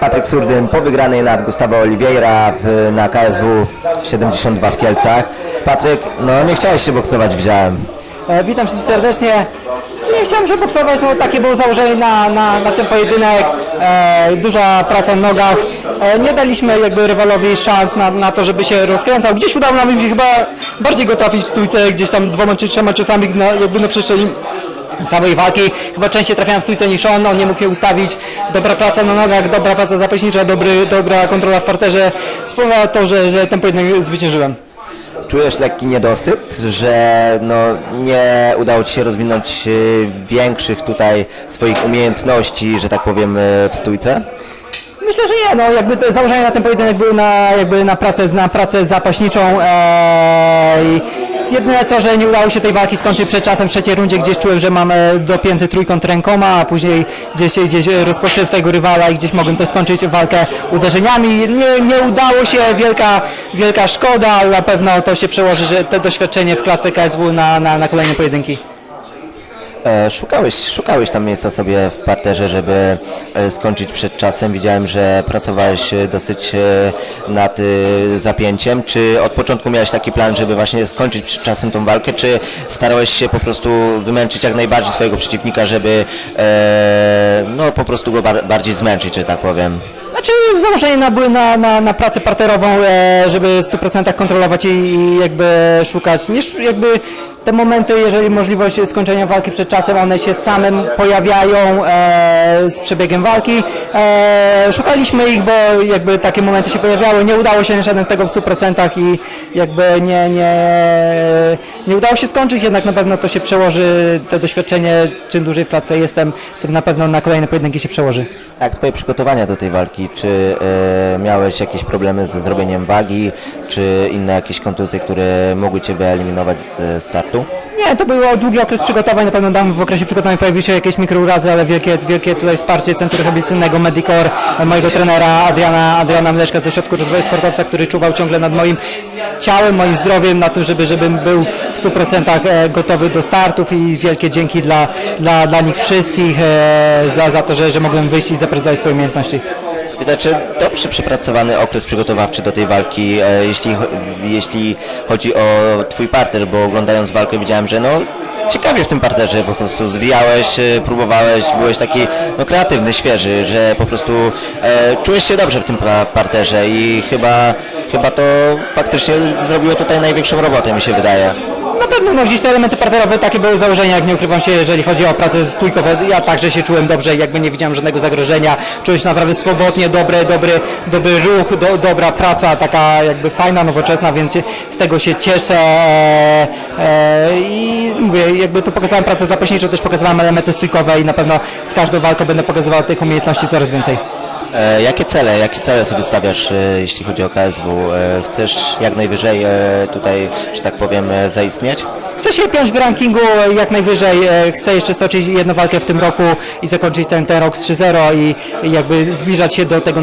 Patryk Surdyn po wygranej nad Gustavo Oliveira w, na KSW 72 w Kielcach. Patryk, no nie chciałeś się boksować, widziałem. E, Witam wszystkich serdecznie. Czy nie chciałem się boksować, no takie było założenie na, na, na ten pojedynek. E, duża praca na nogach. E, nie daliśmy jakby rywalowi szans na, na to, żeby się rozkręcał. Gdzieś udało nam się chyba bardziej go trafić w stójce, gdzieś tam dwoma czy trzema ciosami na, jakby na przestrzeni całej walki. Chyba częściej trafiałem w stójce niż on, on nie mógł mnie ustawić. Dobra praca na nogach, dobra praca zapaśnicza, dobry, dobra kontrola w parterze. Spowodowała to, że, że ten pojedynek zwyciężyłem. Czujesz lekki niedosyt, że no, nie udało Ci się rozwinąć y, większych tutaj swoich umiejętności, że tak powiem, y, w stójce? Myślę, że nie, no jakby te założenia na ten pojedynek były na, jakby na pracę, na pracę zapaśniczą i jedyne co, że nie udało się tej walki skończyć przed czasem w trzeciej rundzie, gdzieś czułem, że mam e, dopięty trójkąt rękoma, a później gdzieś, gdzieś rozpocząłem swojego rywala i gdzieś mogłem to skończyć walkę uderzeniami. Nie, nie udało się, wielka, wielka szkoda, ale na pewno to się przełoży, że to doświadczenie w klatce KSW na, na, na kolejne pojedynki. E, Szukałeś, szukałeś tam miejsca sobie w parterze, żeby e, skończyć przed czasem. Widziałem, że pracowałeś e, dosyć nad zapięciem. Czy od początku miałeś taki plan, żeby właśnie skończyć przed czasem tą walkę, czy starałeś się po prostu wymęczyć jak najbardziej swojego przeciwnika, żeby no, po prostu go bar- bardziej zmęczyć, że tak powiem? Znaczy założenie na, były na, na, na pracę parterową, żeby w 100% kontrolować i, i jakby szukać, nie, jakby te momenty, jeżeli możliwość skończenia walki przed czasem, one się samym pojawiają e, z przebiegiem walki. E, szukaliśmy ich, bo jakby takie momenty się pojawiały, nie udało się z tego w 100% i jakby nie, nie, nie udało się skończyć, jednak na pewno to się przełoży, to doświadczenie, czym dłużej w klatce jestem, tym na pewno na kolejne pojedynki się przełoży. Jak Twoje przygotowania do tej walki? Czy e, miałeś jakieś problemy ze zrobieniem wagi, czy inne jakieś kontuzje, które mogły Cię wyeliminować z startu? Nie, to był długi okres przygotowań, na pewno tam w okresie przygotowań pojawiły się jakieś mikrourazy, ale wielkie, wielkie tutaj wsparcie Centrum Rehabilitacyjnego Medicor, mojego trenera Adriana, Adriana Mleczka z Ośrodku Rozwoju Sportowca, który czuwał ciągle nad moim ciałem, moim zdrowiem, na tym, żeby, żebym był w 100% e, gotowy do startów i wielkie dzięki dla, dla, dla nich wszystkich e, za, za to, że, że mogłem wyjść i zaprezentować swoje umiejętności. Widać, że dobrze przepracowany okres przygotowawczy do tej walki, e, jeśli, jeśli chodzi o Twój parter, bo oglądając walkę widziałem, że no ciekawie w tym parterze po prostu zwijałeś, e, próbowałeś, byłeś taki no, kreatywny, świeży, że po prostu e, czułeś się dobrze w tym pa- parterze i chyba, chyba to faktycznie zrobiło tutaj największą robotę, mi się wydaje. Na pewno no, gdzieś te elementy parterowe takie były założenia, jak nie ukrywam się, jeżeli chodzi o pracę stójkową. Ja także się czułem dobrze, jakby nie widziałem żadnego zagrożenia. Czułem się naprawdę swobodnie, dobry, dobry, dobry ruch, do, dobra praca, taka jakby fajna, nowoczesna, więc z tego się cieszę. E, e, I mówię, jakby tu pokazałem pracę zapaśniczą, też pokazywałem elementy stójkowe i na pewno z każdą walką będę pokazywał tych umiejętności coraz więcej. E, jakie cele, jakie cele sobie stawiasz, e, jeśli chodzi o KSW? E, chcesz jak najwyżej tutaj, że tak powiem, zaistnieć? Chcę się piąć w rankingu jak najwyżej, chcę jeszcze stoczyć jedną walkę w tym roku i zakończyć ten, ten rok z 3-0 i, jakby zbliżać się do tego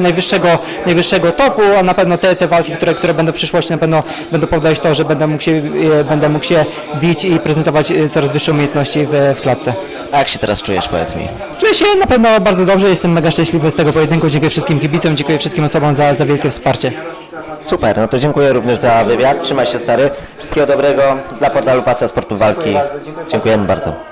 najwyższego, najwyższego topu, a na pewno te, te walki, które, które będą w przyszłości na pewno będą powodować to, że będę mógł się, będę mógł się bić i prezentować coraz wyższe umiejętności w, w klatce. A jak się teraz czujesz, powiedz mi? Czuję się na pewno bardzo dobrze, jestem mega szczęśliwy z tego pojedynku, dziękuję wszystkim kibicom, dziękuję wszystkim osobom za, za wielkie wsparcie. Super, no to dziękuję również za wywiad. Trzymaj się stary. Wszystkiego dobrego dla portalu Pasja Sportu Walki. Dziękujemy bardzo.